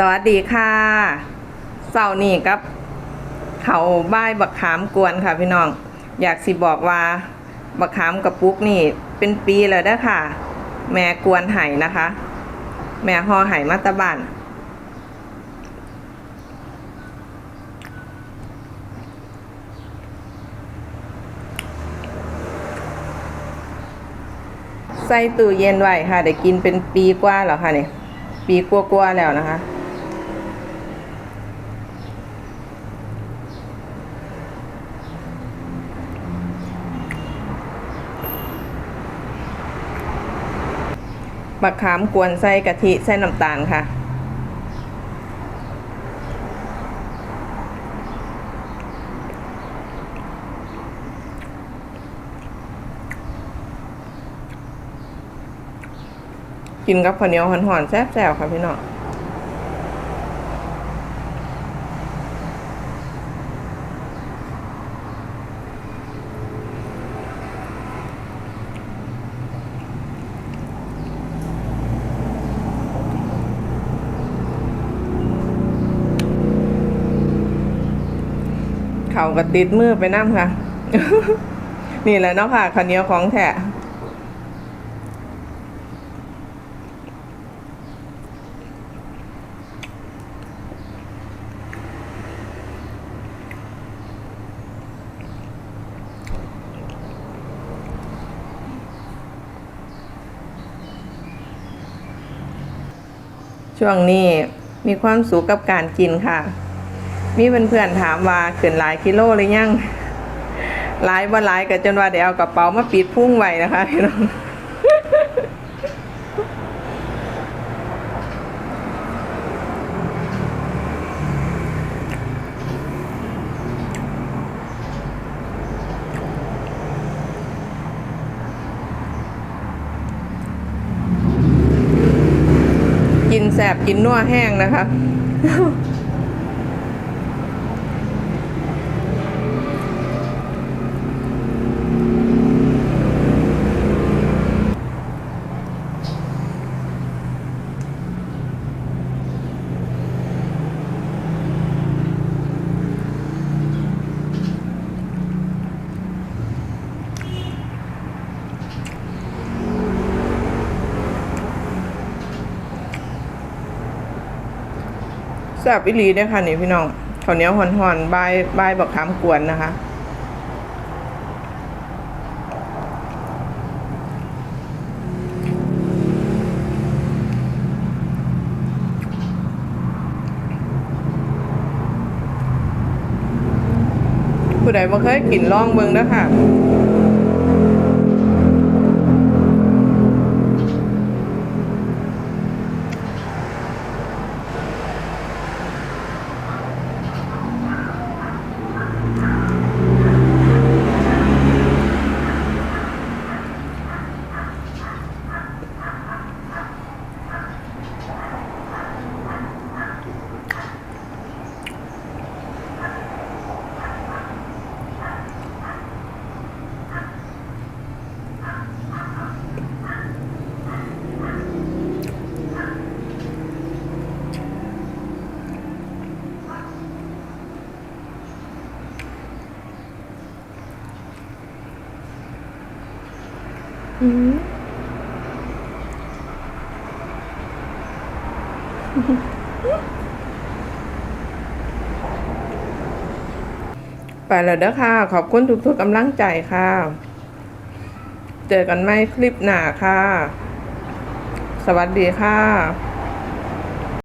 สวัสดีค่ะเสาร์นี้กับเขาบ้ายบักขามกวนค่ะพี่น้อง อยากสิบอกว่าบักขามกับปุ๊กนี่เป็นปีแล้วเด้อค่ะ แม่กวนไห้นะคะ แม่ห่อไห้มาตะบานใส่ตู้เย็นไว้ค่ะได้กินเป็นปีกว่าแล้วค่ะเนี่ยปีกว่าๆแล้วนะคะ บักขามกวนใส่กะทิใส่น้ำตาลค่ะ กินกับข้าวเหนียวหอนๆแซ่บๆค่ะพี่น้อง เขาก็ติดมือไปน้ำค่ะ นี่แหละเนาะค่ะข้าวเหนียวของแท้ช่วงนี้มีความสุขกับการกินค่ะ มีเพื่อนๆถามว่าขึ้นหลายกิโลหรือยังหลายบ่หลายก็จนว่าเดี๋ยวเอากระเป๋ามาปิดพุ่งไว้นะคะพี่น้องกินแสบกินนัวแห้งนะคะ ซ่บอิลีเด้ค่ะนี่พี่น้องข้าวเหนียวหอนๆบายบายบักขามกวนนะคะผู้ใดบ่เคยกินลองเบิ่งนะคะ ไปแล้วเด้อค่ะ ขอบคุณทุกๆกำลังใจค่ะ เจอกันไหมคลิปหน้าค่ะ สวัสดีค่ะ